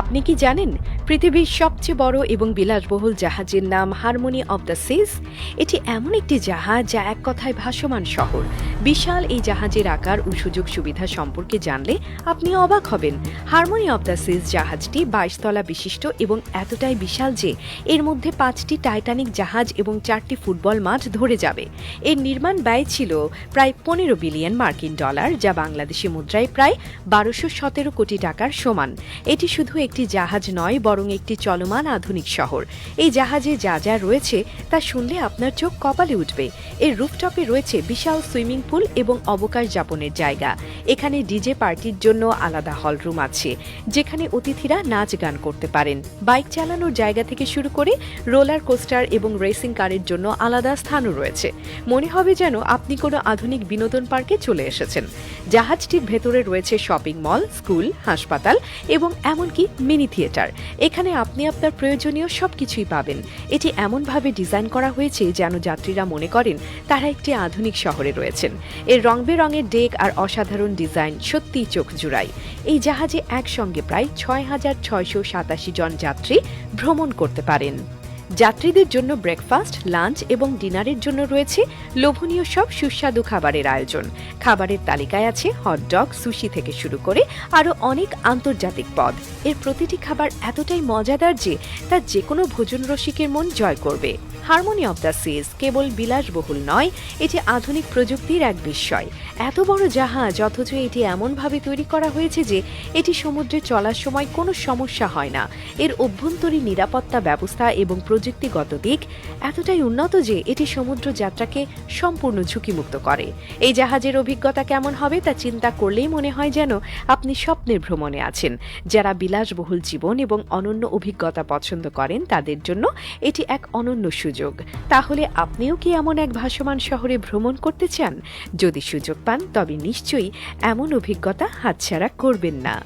আপনি কি জানেন, পৃথিবীর সবচেয়ে বড় এবং বিলাসবহুল জাহাজের নাম হারমোনি অব দ্য সিজ এটি এমন একটি জাহাজ যা এক কথায় ভাসমান শহর। বিশাল এই জাহাজের আকার ও সুযোগ সুবিধা সম্পর্কে জানলে আপনি অবাক হবেন। হারমোনি অব দ্য সিজ জাহাজটি বাইশ তলা বিশিষ্ট এবং এতটাই বিশাল যে এর মধ্যে পাঁচটি টাইটানিক জাহাজ এবং চারটি ফুটবল মাঠ ধরে যাবে। এর নির্মাণ ব্যয় ছিল প্রায় পনেরো বিলিয়ন মার্কিন ডলার, যা বাংলাদেশি মুদ্রায় প্রায় বারোশো সতেরো কোটি টাকার সমান। এটি শুধু একটি জাহাজ নয়, বরং একটি চলমান আধুনিক শহর। এই জাহাজে যা যা রয়েছে তা শুনলে আপনার চোখ কপালে উঠবে। এর রুফটপে রয়েছে বিশাল সুইমিং পুল এবং অবকাশ যাপনের জায়গা। এখানে ডিজে পার্টির জন্য আলাদা হল রুম আছে, যেখানে অতিথিরা নাচ গান করতে পারেন। বাইক চালানোর জায়গা থেকে শুরু করে রোলার কোস্টার এবং রেসিং কারের জন্য আলাদা স্থানও রয়েছে। মনে হবে যেন আপনি কোনো আধুনিক বিনোদন পার্কে চলে এসেছেন। জাহাজটির ভেতরে রয়েছে শপিং মল, স্কুল, হাসপাতাল এবং এমনকি মিনি থিয়েটার। এখানে আপনি আপনার প্রয়োজনীয় সব কিছুই পাবেন। এটি এমনভাবে ডিজাইন করা হয়েছে যেন যাত্রীরা মনে করেন তারা একটি আধুনিক শহরে রয়েছেন। এর রং বেরঙের ডেক আর অসাধারণ ডিজাইন সত্যিই চোখ জুড়ায়। এই জাহাজে একসঙ্গে প্রায় ছয় হাজার ছয়শো সাতাশি জন যাত্রী ভ্রমণ করতে পারেন। যাত্রীদের জন্য ব্রেকফাস্ট লাঞ্চ এবং ডিনারের জন্য রয়েছে লোভনীয় সব সুস্বাদু খাবারের আয়োজন। খাবারের তালিকায় আছে হটডগ সুশি থেকে শুরু করে আরও অনেক আন্তর্জাতিক পদ। এর প্রতিটি খাবার এতটাই মজাদার যে তা যে কোনো ভোজন রসিকের মন জয় করবে। হারমোনি অব দ্য সিজ কেবল বিলাসবহুল নয়, এটি আধুনিক প্রযুক্তির এক বিস্ময়। এত বড় জাহাজ, অথচ এটি এমনভাবে তৈরি করা হয়েছে যে এটি সমুদ্রে চলার সময় কোনো সমস্যা হয় না। এর অভ্যন্তরীণ নিরাপত্তা ব্যবস্থা এবং প্রযুক্তিগত দিক এতটাই উন্নত যে এটি সমুদ্র যাত্রাকে সম্পূর্ণ ঝুঁকিমুক্ত করে। এই জাহাজের অভিজ্ঞতা কেমন হবে তা চিন্তা করলেই মনে হয় যেন আপনি স্বপ্নের ভ্রমণে আছেন। যারা বিলাসবহুল জীবন এবং অনন্য অভিজ্ঞতা পছন্দ করেন, তাদের জন্য এটি এক অনন্য সুযোগ। তাহলে আপনিও কি এমন এক ভাসমান শহরে ভ্রমণ করতে চান? যদি সুযোগ পান, তবে নিশ্চয়ই এমন অভিজ্ঞতা হাতছাড়া করবেন না।